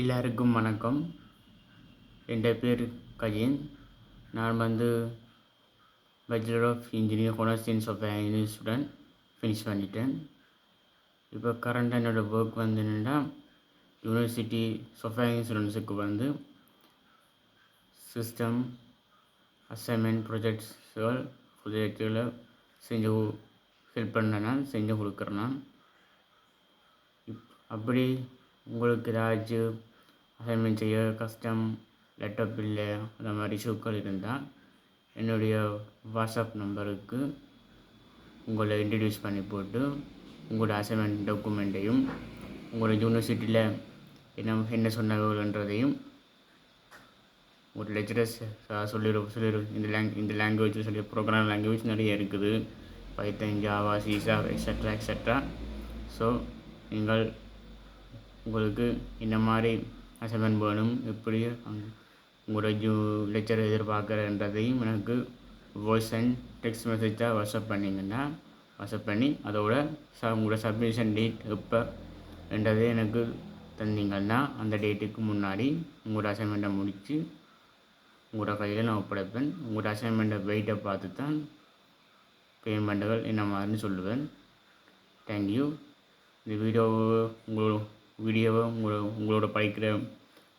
எல்லாருக்கும் வணக்கம். என் பேர் கஜின். நான் வந்து bachelor of engineer honours in software student finish பண்ணிட்டேன். இப்போ கரண்டாக என்னோடய ஒர்க் வந்து என்னென்னா யூனிவர்சிட்டி சாஃப்ட்வேர் ஸ்டூடெண்ட்ஸுக்கு வந்து சிஸ்டம் அசைன்மெண்ட் ப்ரொஜெக்ட்ஸ்கள் ப்ரொஜெக்டுகளை செஞ்சு ஹெல்ப் பண்ண நான் செஞ்சு கொடுக்குறேன் நான். இப் அப்படி உங்களுக்கு ஏதாச்சும் அசைன்மெண்ட் செய்ய கஷ்டம் லேப்டாப் இல்லை அந்த மாதிரி இஷ்யூக்கள் இருந்தால் என்னுடைய வாட்ஸ்அப் நம்பருக்கு உங்களை இன்ட்ரடியூஸ் பண்ணி போட்டு உங்களோட அசைன்மெண்ட் டாக்குமெண்ட்டையும் உங்களோட யூனிவர்சிட்டியில் என்ன என்ன சொன்னவர்கள்ன்றதையும் ஒரு லெக்சரர்ஸ் சொல்லிடு சொல்லிடு இந்த லேங் இந்த லாங்குவேஜ் சொல்லி ப்ரோக்ராம் லாங்குவேஜ் நிறைய இருக்குது. பைத்தன் ஜாவா சீசா எக்ஸட்ரா எக்ஸட்ரா ஸோ நீங்கள் உங்களுக்கு இந்த மாதிரி அசைன்மெண்ட் வேணும் எப்படி உங்களோட ஜூ லெக்சர் எதிர்பார்க்குறன்றதையும் எனக்கு வாய்ஸ் அண்ட் டெக்ஸ்ட் மெசேஜாக வாட்ஸ்அப் பண்ணிங்கன்னா வாட்ஸ்அப் பண்ணி அதோட ச உங்களோட சப்மிஷன் டேட் எப்போ என்றதை எனக்கு தந்தீங்கன்னா அந்த டேட்டுக்கு முன்னாடி உங்களோட அசைன்மெண்ட்டை முடித்து உங்களோட கையில் நான் ஒப்படைப்பேன். உங்களோட அசைன்மெண்ட்டை வெயிட்டை பார்த்து தான் பேமெண்ட்டுகள் என்ன மாதிரின்னு சொல்லுவேன். தேங்க்யூ இந்த வீடியோ உங்களோட வீடியோவை உங்களோட உங்களோட படிக்கிற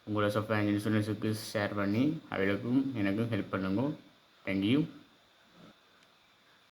உங்களோட சாஃப்ட்வேர் இன்சூரன்ஸுக்கு ஷேர் பண்ணி அவளுக்கும் எனக்கும் ஹெல்ப் பண்ணுங்க. தேங்க்யூ